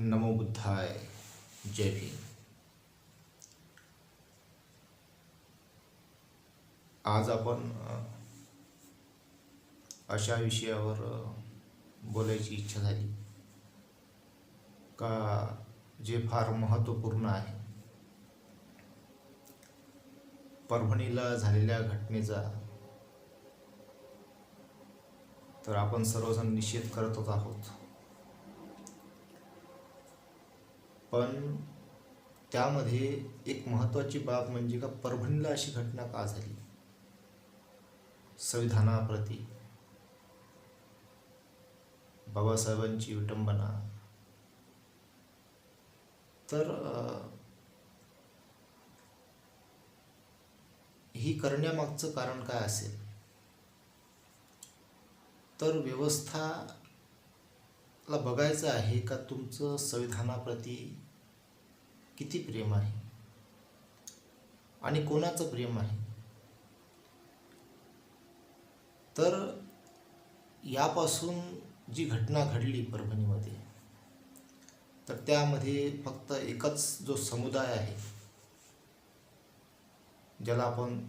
नमो बुद्धाय जय भीम। आज आपण अशा विषयावर बोलायची इच्छा झाली. का जे फार महत्त्वपूर्ण आहे. परभणीला झालेल्या घटनेचा तर आपण सर्वजण निषेध करतच आहोत. पण त्यामध्ये एक महत्त्वाची बाब म्हणजे का परभणीला अशी घटना का झाली? संविधानाप्रती. बाबासाहेबांची विटंबना. तर ही करण्यामागचं कारण काय असेल? तर व्यवस्थाला बघायचं आहे का तुमचं संविधानाप्रती किती प्रेम आहे? आणि कोणाचं प्रेम आहे? तर यापासून जी घटना घडली परभणीमध्ये तर त्यामध्ये फक्त एकच जो समुदाय आहे ज्याला आपण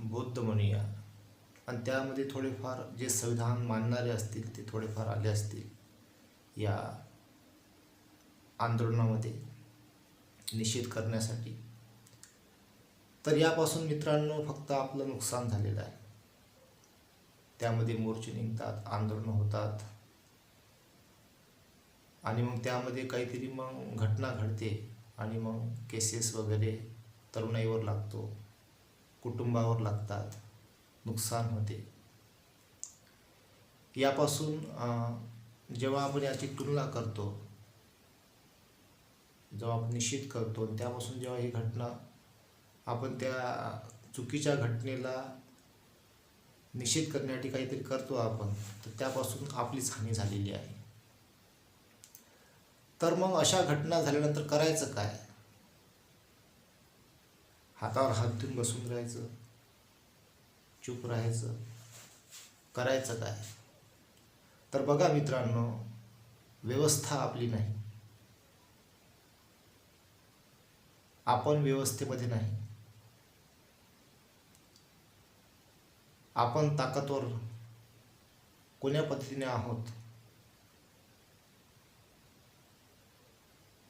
बौद्ध म्हणूया. आणि त्यामध्ये थोडेफार जे संविधान मानणारे असतील ते थोडेफार आले असतील या आंदोलनामध्ये. निषेध करण्यासाठी. तर यापासून मित्रांनो फक्त आपलं नुकसान झालेलं आहे. त्यामध्ये मोर्चे निघतात आंदोलनं होतात. आणि मग त्यामध्ये काहीतरी मग घटना घडते आणि मग केसेस वगैरे तरुणाईवर लागतो कुटुंबावर लागतात नुकसान होते. यापासून जेव्हा आपण याची तुलना करतो जेव्हा आपण निश्चित करतो आणि त्यापासून जेव्हा ही घटना आपण त्या चुकीच्या घटनेला निषेध करण्यासाठी काहीतरी करतो आपण तर त्यापासून आपलीच हानी झालेली आहे. तर मग अशा घटना झाल्यानंतर करायचं काय? हातावर हात देऊन बसून राहायचं? चूप राहायचं? करायचं काय? तर बघा मित्रांनो व्यवस्था आपली नाही. आपण व्यवस्थेमध्ये नाही. आपण ताकदवर कोण्या पद्धतीने आहोत?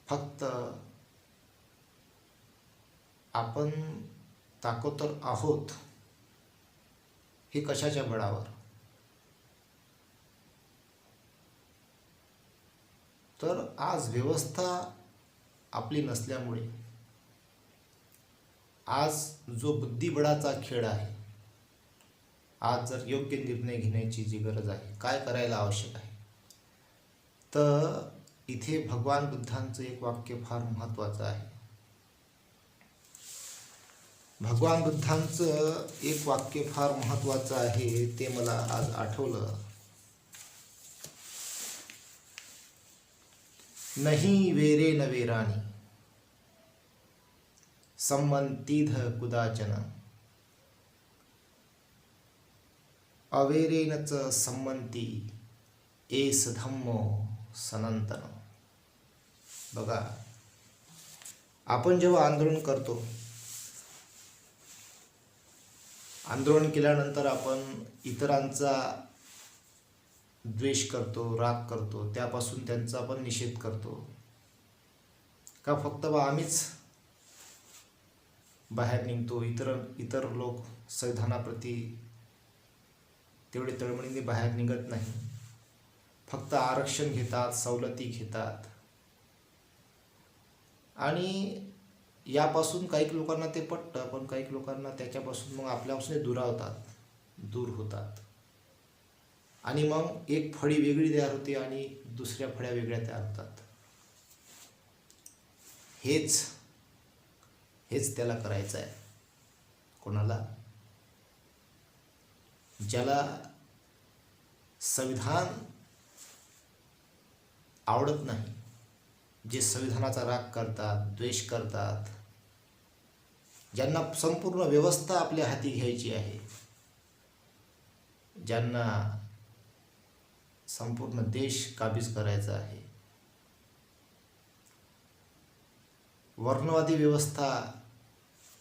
फक्त आपण ताकदवर आहोत हे कशाच्या बळावर? तर आज व्यवस्था आपली नसल्यामुळे आज जो बुद्धिबळाचा खेळ आहे आज जर योग्य निर्णय घेण्याची जी गरज आहे काय करायला आवश्यक आहे? तर इथे भगवान बुद्धांचं एक वाक्य फार महत्त्वाचं आहे. भगवान बुद्धांचं एक वाक्य फार महत्त्वाचं आहे ते मला आज आठवलं. नाही वेरे न वेराणी कुदाचन कुदाचन च संमंती एस धम्मो सनंतन बघा आपण जेव्हा आंदोलन करतो आंदोलन केल्यानंतर आपण इतरांचा द्वेष करतो राग करतो त्यापासून त्यांचा आपण निषेध करतो. का फक्त बा आम्हीच बाहेर निघतो. इतर इतर लोक संविधानाप्रती तेवढे तळमळीने बाहेर निघत नाही. फक्त आरक्षण घेतात सवलती घेतात. आणि यापासून काही लोकांना ते पटतं पण काही लोकांना त्याच्यापासून मग आपल्यापासून दुरावतात दूर होतात. आणि मग एक फळी वेगळी तयार होते आणि दुसऱ्या फळ्या वेगळ्या तयार होतात. हेच हेच त्याला करायचं आहे. कोणाला? ज्याला संविधान आवडत नाही जे संविधानाचा राग करतात द्वेष करतात ज्यांना संपूर्ण व्यवस्था आपल्या हाती घ्यायची आहे ज्यांना संपूर्ण देश काबीज करायचा आहे. वर्णवादी व्यवस्था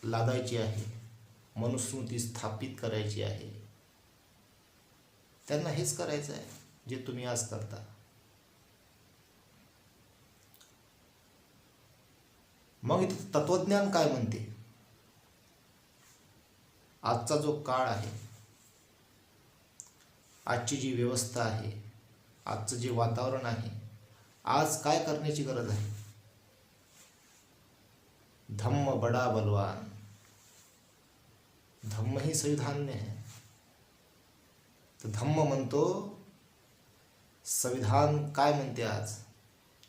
लादायची आहे. मनुस्मृती स्थापित करायची आहे. त्यांना हेच करायचं आहे जे तुम्ही आज करता. मग इथं तत्वज्ञान काय म्हणते? आजचा जो काळ आहे आजची जी व्यवस्था आहे आजचं जे वातावरण आहे आज काय करण्याची गरज आहे? धम्म बडा बलवान। धम्म ही संविधान्य है। तर धम्म म्हणतो संविधान काय म्हणते आज?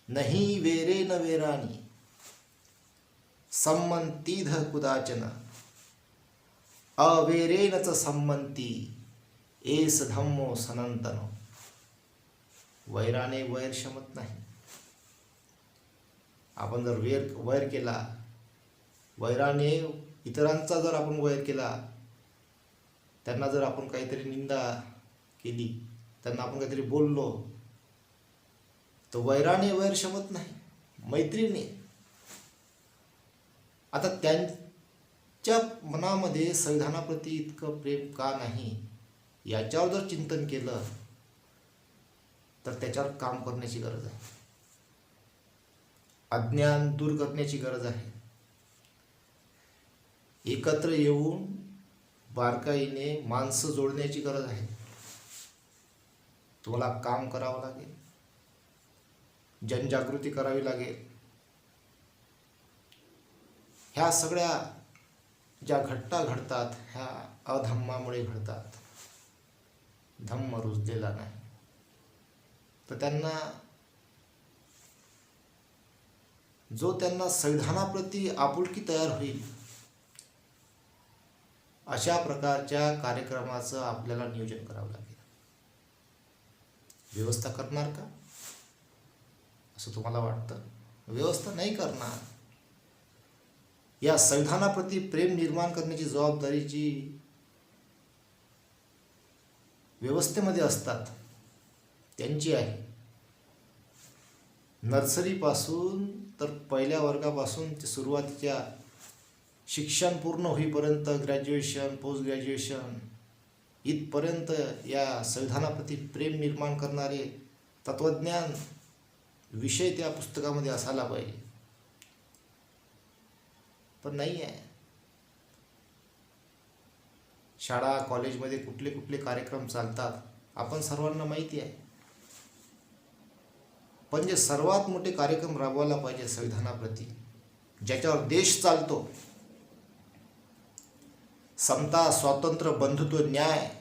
नाही वेरे न वेराणी संमंतीध कुदाचन। अवेरेनच संमंती एस धम्मो सनंतन वैराने वैर शमत नाही। आपण जर वेर वैर केला वैराने इतरांचा जर आपण वैर केला त्यांना जर आपण काहीतरी निंदा केली त्यांना आपण काहीतरी बोललो तर वैराने वैर शमत नाही मैत्रीने आता त्यांच्या मनामध्ये संविधानाप्रती इतकं प्रेम का नाही याच्यावर जर चिंतन केलं तर त्याच्यावर काम करण्याची गरज आहे. अज्ञान दूर करण्याची गरज आहे. एकत्र येऊन बारकाईने माणसं जोडण्याची गरज आहे. तुम्हाला काम करावं लागेल. जनजागृती करावी लागेल. ह्या सगळ्या ज्या घटना घडतात ह्या अधम्मामुळे घडतात. धम्म रुजलेला नाही. तर त्यांना जो त्यांना संविधानाप्रती आपुलकी तयार होईल अशा प्रकारच्या कार्यक्रमाचं आपल्याला नियोजन करावं लागेल. व्यवस्था करणार का? असं तुम्हाला वाटतं? व्यवस्था नाही करणार. या संविधानाप्रती प्रेम निर्माण करण्याची जबाबदारी जी व्यवस्थेमध्ये असतात. त्यांची आहे. नर्सरीपासून तर पहिल्या वर्गापासून ते सुरुवातीच्या शिक्षण पूर्ण होईपर्यंत ग्रॅज्युएशन पोस्ट ग्रॅज्युएशन इथपर्यंत या संविधानाप्रती प्रेम निर्माण करणारे तत्त्वज्ञान विषय त्या पुस्तकामध्ये असायला पाहिजे. पण नाही आहे शाळा कॉलेजमध्ये कुठले कुठले कार्यक्रम चालतात आपण सर्वांना माहिती आहे. पण जे सर्वात मोठे कार्यक्रम राबवायला पाहिजे संविधानाप्रती ज्याच्यावर देश चालतो समता स्वातंत्र्य बंधुत्व न्याय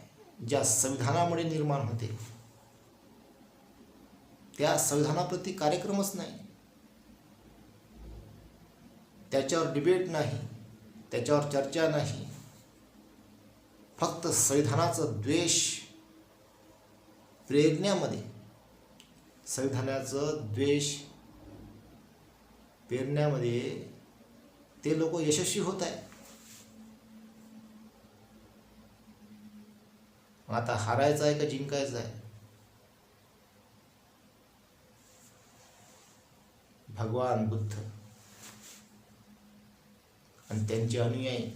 ज्या संविधानामुळे निर्माण होते. त्या संविधानाप्रती कार्यक्रमच नाही. त्याच्यावर डिबेट नाही. त्याच्यावर चर्चा नाही. फक्त संविधानाचं द्वेष प्रेरण्यामध्ये संविधानाचं द्वेष पेरण्यामध्ये ते लोक यशस्वी होत आहे मग आता हारायचं आहे का जिंकायचं आहे? भगवान बुद्ध. आणि त्यांचे अनुयायी.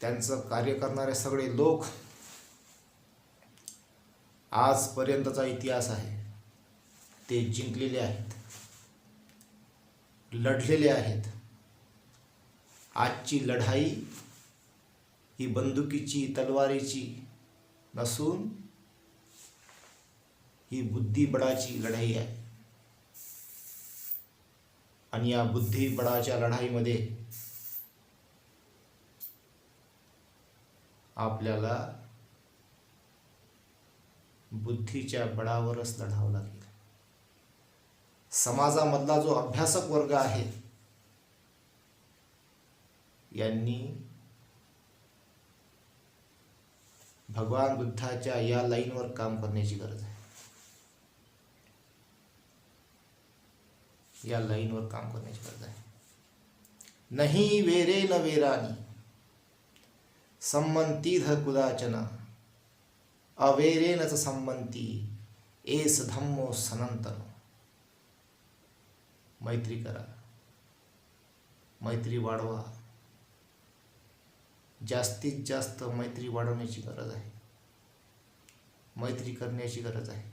त्यांचं कार्य करणारे सगळे लोक आजपर्यंतचा इतिहास आहे. ते जिंकलेले आहेत. लढलेले आहेत. आजची लढाई ही बंदुकीची तलवारीची नसून ही बुद्धिबळाची लढाई आहे. आणि या बुद्धिबळाच्या लढाईमध्ये आपल्याला बुद्धीच्या बळावरच लढावं लागेल. समाजामधला जो अभ्यासक वर्ग आहे यांनी भगवान बुद्धाच्या या लाईनवर काम करण्याची गरज आहे. या लाईनवर काम करण्याची गरज आहे. नाही वेरे न वेरानी संमंतीध कुदाचन अवेरेनच संमंती एस धम्मो सनंतन मैत्री करा मैत्री वाढवा जास्तीत जास्त मैत्री वाढवण्याची गरज आहे. मैत्री करण्याची गरज आहे.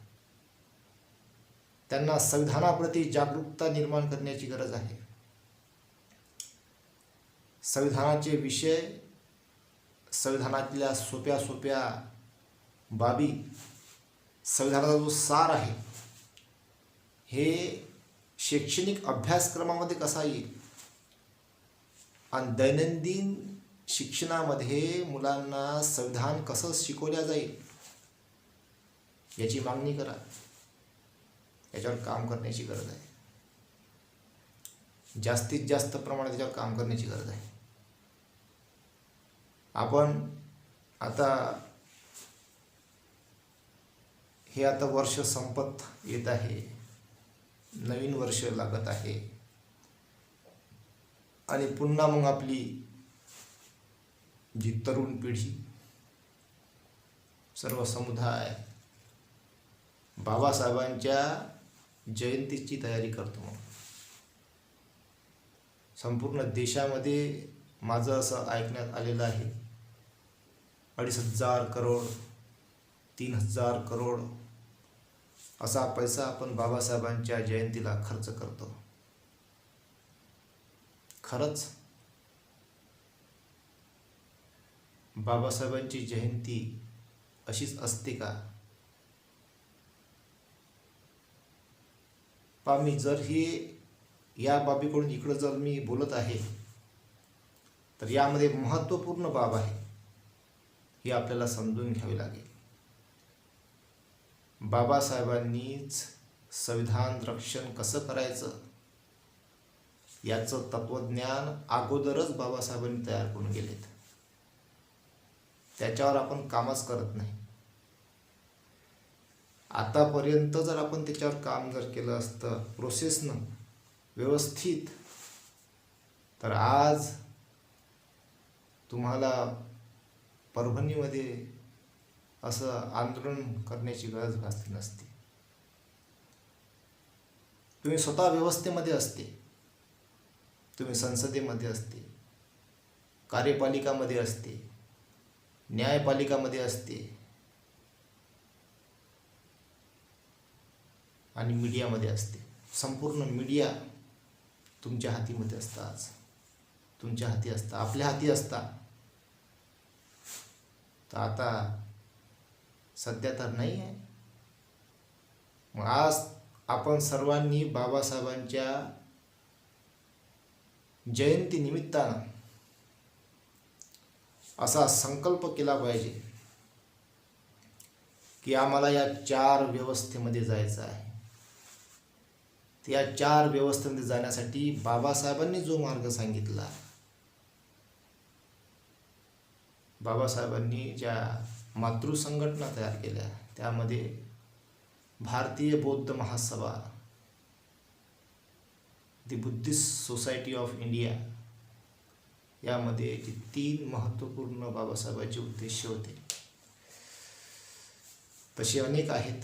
त्यांना संविधानाप्रती जागरूकता निर्माण करण्याची गरज आहे. संविधानाचे विषय संविधानातल्या सोप्या सोप्या बाबी संविधानाचा जो सार आहे हे शैक्षणिक अभ्यासक्रमामध्ये कसा येईल? आणि दैनंदिन शिक्षणामध्ये मुलांना संविधान कसं शिकवल्या जाईल याची मागणी करा. याच्यावर काम करण्याची गरज आहे. जास्तीत जास्त प्रमाणात याच्यावर काम करण्याची गरज आहे. आपण आता हे आता वर्ष संपत येत आहे. नवीन वर्ष लागत आहे. आणि पुन्हा मग आपली जी तरुण पिढी सर्व समुदाय बाबासाहेबांच्या जयंतीची तयारी करतो संपूर्ण देशामध्ये माझं असं ऐकण्यात आलेलं आहे. अडीच हजार करोड तीन हजार करोड असा पैसा आपण बाबासाहेबांच्या जयंतीला खर्च करतो. खरंच बाबासाहेबांची जयंती अशीच असते का? पा मी जर हे या बाबीकडून इकडं जर मी बोलत आहे तर यामध्ये महत्त्वपूर्ण बाब आहे ही आपल्याला समजून घ्यावी लागेल. बाबासाहेबांनीच संविधान रक्षण कसं करायचं? याचं तत्त्वज्ञान अगोदरच बाबासाहेबांनी तयार करून गेलेत. त्याच्यावर आपण कामच करत नाही. आतापर्यंत जर आपण त्याच्यावर काम जर केलं असतं प्रोसेसनं व्यवस्थित तर आज तुम्हाला परभणीमध्ये असं आंदोलन करण्याची गरज भासली नसती. तुम्ही स्वतः व्यवस्थेमध्ये असते. तुम्ही संसदेमध्ये असते. कार्यपालिकामध्ये असते. न्यायपालिकामध्ये असते. आणि मीडियामध्ये असते. संपूर्ण मीडिया तुमच्या हातीमध्ये असतं आज. तुमच्या हाती असता. आपल्या हाती असता. तर आता सध्या तर नाही आहे. मग आज आपण सर्वांनी बाबासाहेबांच्या जयंती निमित्तानं असा संकल्प केला पाहिजे की आम्हाला या चार व्यवस्थेमध्ये जायचं आहे. त्या चार व्यवस्थेमध्ये जाण्यासाठी बाबासाहेबांनी जो मार्ग सांगितला बाबासाहेबांनी ज्या मातृसंघटना तयार केल्या त्यामध्ये भारतीय बौद्ध महासभा the Buddhist society of India यामध्ये जे तीन महत्त्वपूर्ण बाबासाहेबांचे उद्देश होते. तसे अनेक आहेत.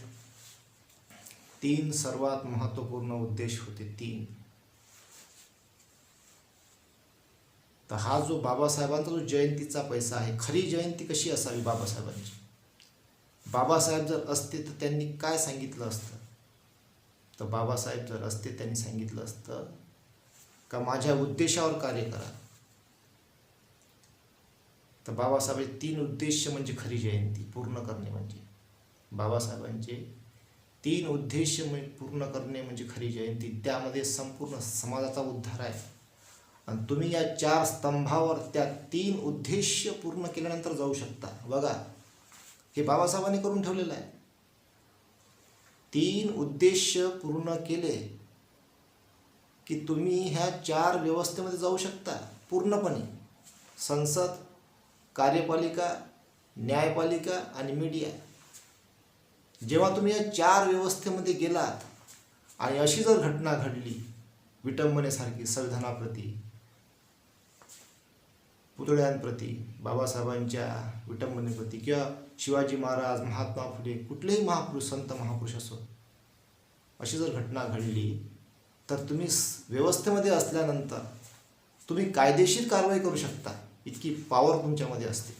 तीन सर्वात महत्त्वपूर्ण उद्देश होते तीन. तर हा जो बाबासाहेबांचा जो जयंतीचा पैसा आहे खरी जयंती कशी असावी बाबासाहेबांची? बाबासाहेब जर असते तर त्यांनी काय सांगितलं असतं? तर बाबासाहेब जर असते त्यांनी सांगितलं असतं का माझ्या उद्देशावर कार्य करा. तर बाबासाहेबांचे तीन उद्देश म्हणजे खरी जयंती पूर्ण करणे म्हणजे. बाबासाहेबांचे तीन उद्देश म्हणजे पूर्ण करणे म्हणजे खरी जयंती. त्यामध्ये संपूर्ण समाजाचा उद्धार आहे. आणि तुम्ही या चार स्तंभावर त्या तीन उद्देश पूर्ण केल्यानंतर जाऊ शकता. बघा हे बाबासाहेबांनी करून ठेवलेलं आहे. तीन उद्देश पूर्ण केले की तुम्ही ह्या चार व्यवस्थेमध्ये जाऊ शकता. पूर्णपणे संसद कार्यपालिका न्यायपालिका आणि मीडिया जेव्हा तुम्ही या चार व्यवस्थेमध्ये गेलात आणि अशी जर घटना घडली विटंबनेसारखी संविधानाप्रती पुतळ्यांप्रती बाबासाहेबांच्या विटंबनेप्रती किंवा शिवाजी महाराज महात्मा फुले कुठलेही महापुरुष संत महापुरुष असो अशी जर घटना घडली तर तुम्ही व्यवस्थेमध्ये असल्यानंतर तुम्ही कायदेशीर कारवाई करू शकता. इतकी पॉवर तुमच्यामध्ये असते.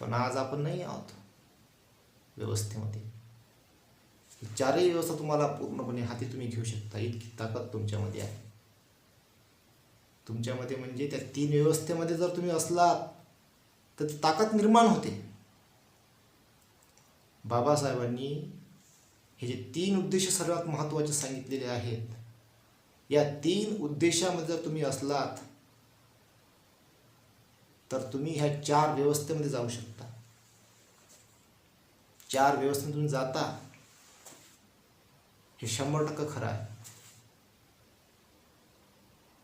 पण आज आपण नाही आहोत. व्यवस्थेमध्ये. चारही व्यवस्था तुम्हाला पूर्णपणे हाती तुम्ही घेऊ शकता. इतकी ताकद तुमच्यामध्ये आहे. तुमच्यामध्ये म्हणजे त्या तीन व्यवस्थेमध्ये जर तुम्ही असलात तर ताकद निर्माण होते. बाबासाहेबांनी हे जे तीन उद्देश सर्वात महत्त्वाचे सांगितलेले आहेत या तीन उद्देशामध्ये जर तुम्ही असलात तर तुम्ही ह्या चार व्यवस्थेमध्ये जाऊ शकता. चार व्यवस्थेत तुम्ही जाता हे शंभर टक्के खरं आहे.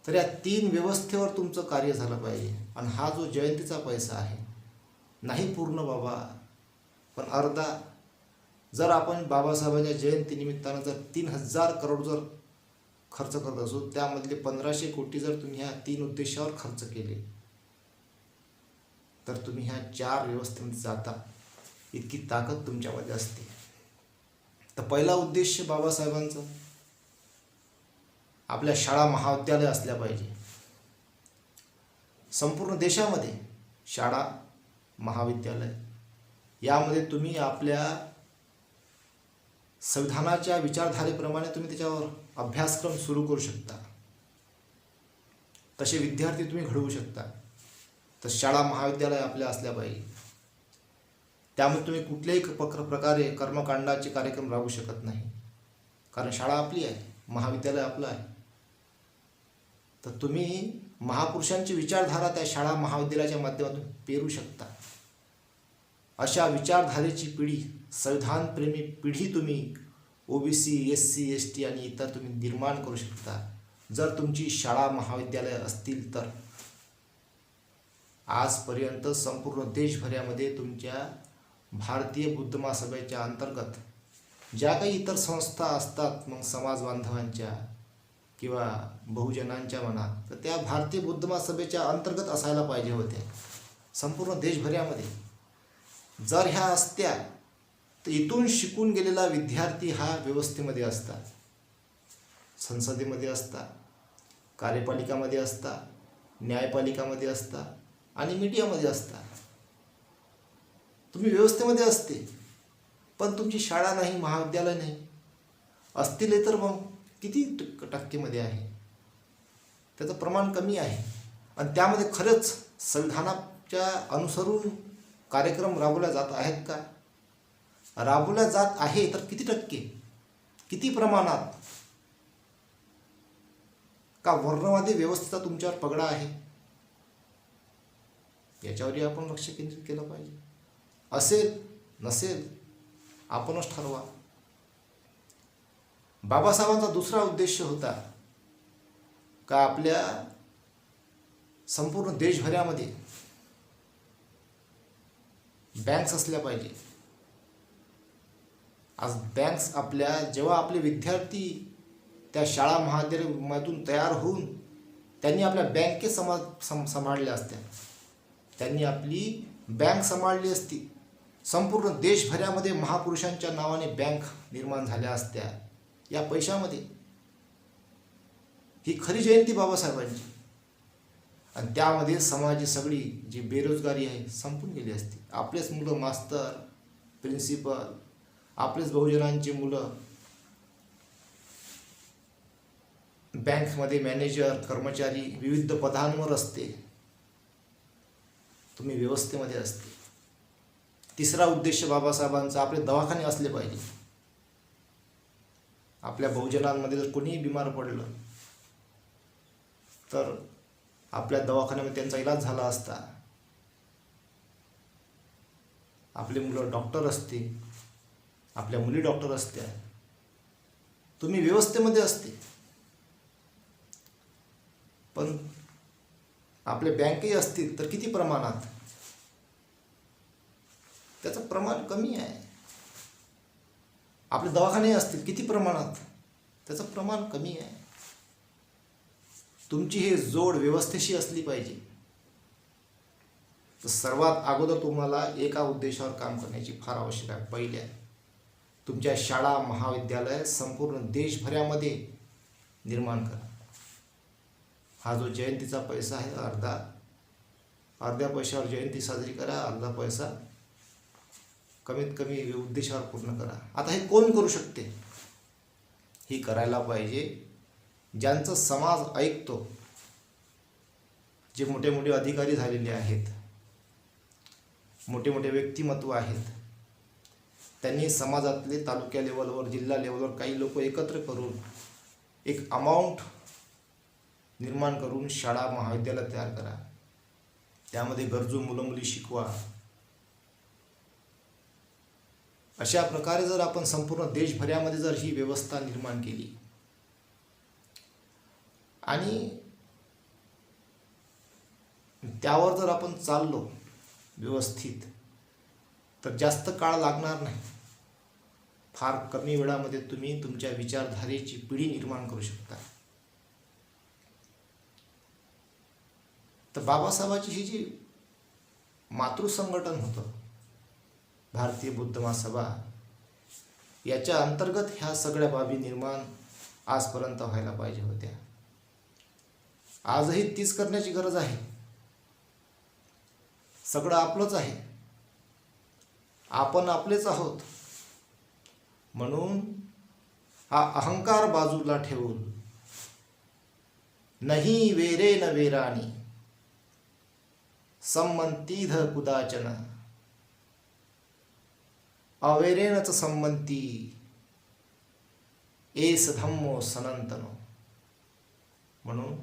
तर या तीन व्यवस्थेवर तुमचं कार्य झालं पाहिजे. आणि हा जो जयंतीचा पैसा आहे नाही पूर्ण बाबा पण अर्धा. जर आपण बाबासाहेबांच्या जयंतीनिमित्तानं जर तीन हजार करोड जर खर्च करत असू त्यामधले पंधराशे कोटी जर तुम्ही ह्या तीन उद्देशावर खर्च केले तर तुम्ही ह्या चार व्यवस्थेमध्ये जाता इतकी ताकद तुमच्यामध्ये असते. तर पहिला उद्देश बाबासाहेबांचं आपल्या शाळा महाविद्यालय असल्या पाहिजे. संपूर्ण देशामध्ये शाळा महाविद्यालय यामध्ये तुम्ही आपल्या संविधानाच्या विचारधारेप्रमाणे तुम्ही त्याच्यावर अभ्यासक्रम सुरू करू शकता. तसे विद्यार्थी तुम्ही घडवू शकता. तर शाळा महाविद्यालय आपल्या असल्या पाहिजे. त्यामुळे तुम्ही कुठल्याही प्र प्रकारे कर्मकांडाचे कार्यक्रम राबवू शकत नाही. कारण शाळा आपली आहे महाविद्यालय आपलं आहे. तर तुम्ही महापुरुषांची विचारधारा त्या शाळा महाविद्यालयाच्या माध्यमातून पेरू शकता. अशा विचारधारेची पिढी संविधानप्रेमी पिढी तुम्ही OBC S C S T आणि इतर तुम्ही निर्माण करू शकता. जर तुमची शाळा महाविद्यालय असतील तर. आजपर्यंत संपूर्ण देशभरामध्ये तुमच्या भारतीय बुद्ध महासभेच्या अंतर्गत ज्या काही इतर संस्था असतात मग समाज बांधवांच्या किंवा बहुजनांच्या म्हणा तर त्या भारतीय बुद्ध महासभेच्या अंतर्गत असायला पाहिजे होत्या. संपूर्ण देशभरामध्ये. जर ह्या असत्या तर इथून शिकून गेलेला विद्यार्थी हा व्यवस्थेमध्ये असता. संसदेमध्ये असता कार्यपालिकामध्ये असता न्यायपालिकामध्ये असता आणि मीडियामध्ये असता. तुम्ही व्यवस्थेमध्ये असते पण तुमची शाळा नाही महाविद्यालय नाही. असतील तर मग किती टक्क- टक्केमध्ये आहे? त्याचं प्रमाण कमी आहे. आणि त्यामध्ये खरंच संविधानाच्या अनुसरून कार्यक्रम राबवल्या जात आहेत का? राबवल्या जात आहे तर किती टक्के? किती प्रमाणात? का वर्णवादी व्यवस्थेचा तुमच्यावर पगडा आहे? याच्यावरही आपण लक्ष केंद्रित केलं पाहिजे. असेल नसेल आपणच ठरवा. बाबासाहेबांचा दुसरा उद्देश होता का आपल्या संपूर्ण देशभरामध्ये बँक्स असल्या पाहिजे? आज बँक्स आपल्या जेव्हा आपले विद्यार्थी त्या शाळा महाविद्यालयामधून तयार होऊन त्यांनी आपल्या बँके समा सम सांभाळल्या असत्या. त्यांनी आपली बँक सांभाळली असती. संपूर्ण देशभरामध्ये महापुरुषांच्या नावाने बँक निर्माण झाल्या असत्या या पैशामध्ये. ही खरी जयंती बाबासाहेबांची. आणि त्यामध्ये समाजाची सगळी जी बेरोजगारी आहे संपून गेली असती. आपलेच मुलं मास्तर प्रिन्सिपल आपलेच बहुजनांची मुलं. बँकमध्ये मॅनेजर कर्मचारी विविध पदांवर असते. तुम्ही व्यवस्थेमध्ये असते. तिसरा उद्देश बाबासाहेबांचा आपले दवाखाने असले पाहिजे. आपल्या बहुजनांमध्ये जर कोणीही बिमार पडलं तर आपल्या दवाखान्यामध्ये त्यांचा इलाज झाला असता. आपले मुलं डॉक्टर असते आपल्या मुली डॉक्टर असत्या. तुम्ही व्यवस्थेमध्ये असते. पण आपले बँकही असतील तर किती प्रमाणात? त्याचं प्रमाण कमी आहे. आपले दवाखाने असतील किती प्रमाणात? त्याचं प्रमाण कमी आहे. तुमची ही जोड व्यवस्थेशी असली पाहिजे. तर सर्वात अगोदर तुम्हाला एका उद्देशावर काम करण्याची फार आवश्यक आहे. पहिल्या तुमच्या शाळा महाविद्यालय संपूर्ण देशभरामध्ये निर्माण करा. हा जो जयंतीचा पैसा आहे अर्धा अर्ध्या पैशावर जयंती साजरी करा अर्धा पैसा कमीत कमी उद्देशावर पूर्ण करा. आता हे कोण करू शकते? ही करायला पाहिजे ज्यांचं समाज ऐकतो जे मोठे मोठे अधिकारी झालेले आहेत मोठे मोठे व्यक्तिमत्व आहेत. त्यांनी समाजातले तालुक्या लेवलवर जिल्हा लेवलवर काही लोक एकत्र करून एक अमाऊंट निर्माण करून शाळा महाविद्यालय तयार करा. त्यामध्ये गरजू मुलं मुली शिकवा. अशा प्रकारे जर आपण संपूर्ण देशभरामध्ये जर ही व्यवस्था निर्माण केली आणि त्यावर जर आपण चाललो व्यवस्थित तर जास्त काळ लागणार नाही. फार कमी वेळामध्ये तुम्ही तुमच्या विचारधारेची पिढी निर्माण करू शकता. तर बाबासाहेबाची ही जी मातृसंघटन होतं भारतीय बुद्ध महासभा याच्या अंतर्गत ह्या सगळ्या बाबी निर्माण आजपर्यंत व्हायला पाहिजे होत्या. आजही तीच करण्याची गरज आहे. सगळं आपलंच आहे. आपण आपलेच आहोत. म्हणून हा अहंकार बाजूला ठेवून नाही वेरे न वेराणी संमंतीध कुदाचन. अवेरेनच संमंती एस धम्मो सनंतनो. म्हणून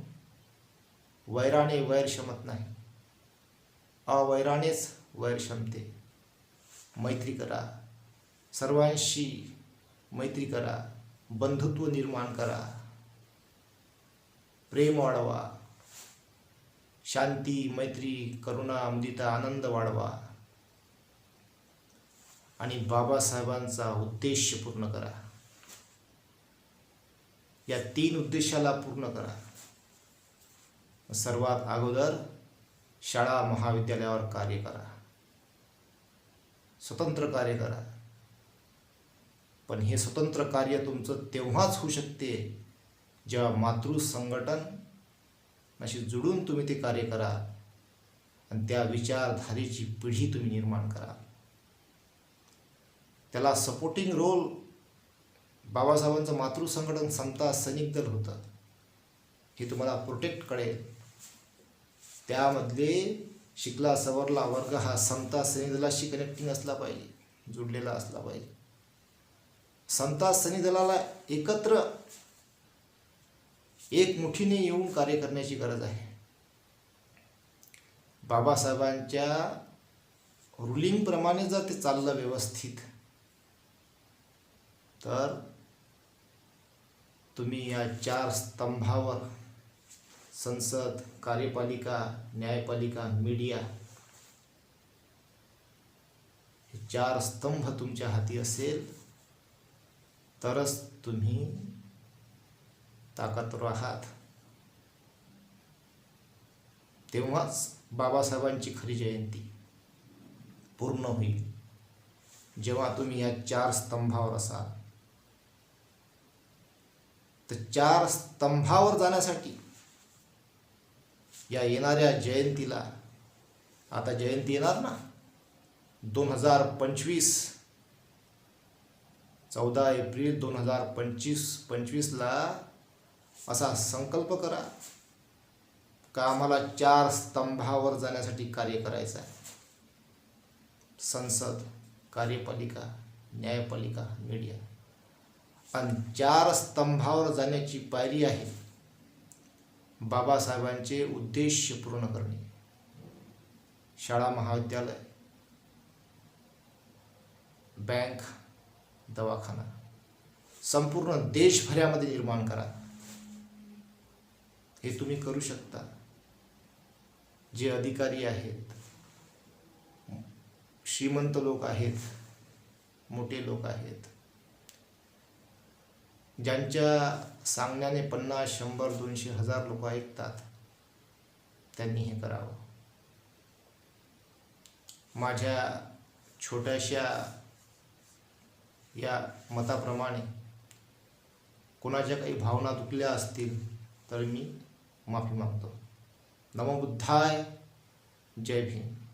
वैराने वैर शमत नाही. अवैरानेच वैर शमते. मैत्री करा. सर्वांशी मैत्री करा. बंधुत्व निर्माण करा. प्रेम वाढवा. शांती मैत्री करुणा अमदिता आनंद वाढवा. आणि बाबासाहेबांचा उद्देश पूर्ण करा. या तीन उद्देशाला पूर्ण करा. सर्वात अगोदर शाळा महाविद्यालयावर कार्य करा. स्वतंत्र कार्य करा. पण हे स्वतंत्र कार्य तुमचं तेव्हाच होऊ शकते जेव्हा मातृ संघटन अशी जुडून तुम्ही ते कार्य करा आणि त्या विचारधारेची पिढी तुम्ही निर्माण करा. त्याला सपोर्टिंग रोल बाबासाहेबांचं मातृ संघटन समता सैनिक दल होतं. हे तुम्हाला प्रोटेक्ट कळेल त्यामधले शिकला सवरला वर्ग हा समता सैनिक दलाशी कनेक्टिंग असला पाहिजे जुडलेला असला पाहिजे. समता सैनिक दलाला एकत्र एक मुठीने येऊन कार्य करण्याची गरज आहे. बाबासाहेबांच्या रुलिंगप्रमाणे जर ते चाललं व्यवस्थित तर तुम्ही या चार स्तंभावर संसद कार्यपालिका न्यायपालिका मीडिया हे चार स्तंभ तुमच्या हाती असेल तरच तुम्ही ताकदवर आहात. तेव्हाच बाबासाहेबांची खरी जयंती पूर्ण होईल. जेव्हा तुम्ही या चार स्तंभावर असाल. तर चार स्तंभावर जाण्यासाठी या येणाऱ्या जयंतीला. आता जयंती येणार ना? दोन हजार पंचवीस. चौदा एप्रिल दोन हजार पंचवीस पंचवीसला असा संकल्प करा का आम्हाला चार स्तंभावर जाण्यासाठी कार्य करायचं आहे. संसद कार्यपालिका न्यायपालिका मीडिया. आणि चार स्तंभावर जाण्याची पायरी आहे. बाबासाहेबांचे उद्देश पूर्ण करणे. शाळा महाविद्यालय बँक दवाखाना संपूर्ण देशभरामध्ये निर्माण करा. हे तुम्ही करू शकता. जे अधिकारी आहेत श्रीमंत लोक आहेत मोठे लोक आहेत ज्यांच्या सांगण्याने पन्नास शंभर दोनशे हजार लोक ऐकतात त्यांनी हे करावं. माझ्या छोट्याशा या मताप्रमाणे कोणाच्या काही भावना दुखल्या असतील तर मी माफी मागतो. नमो बुद्धाय जय भीम.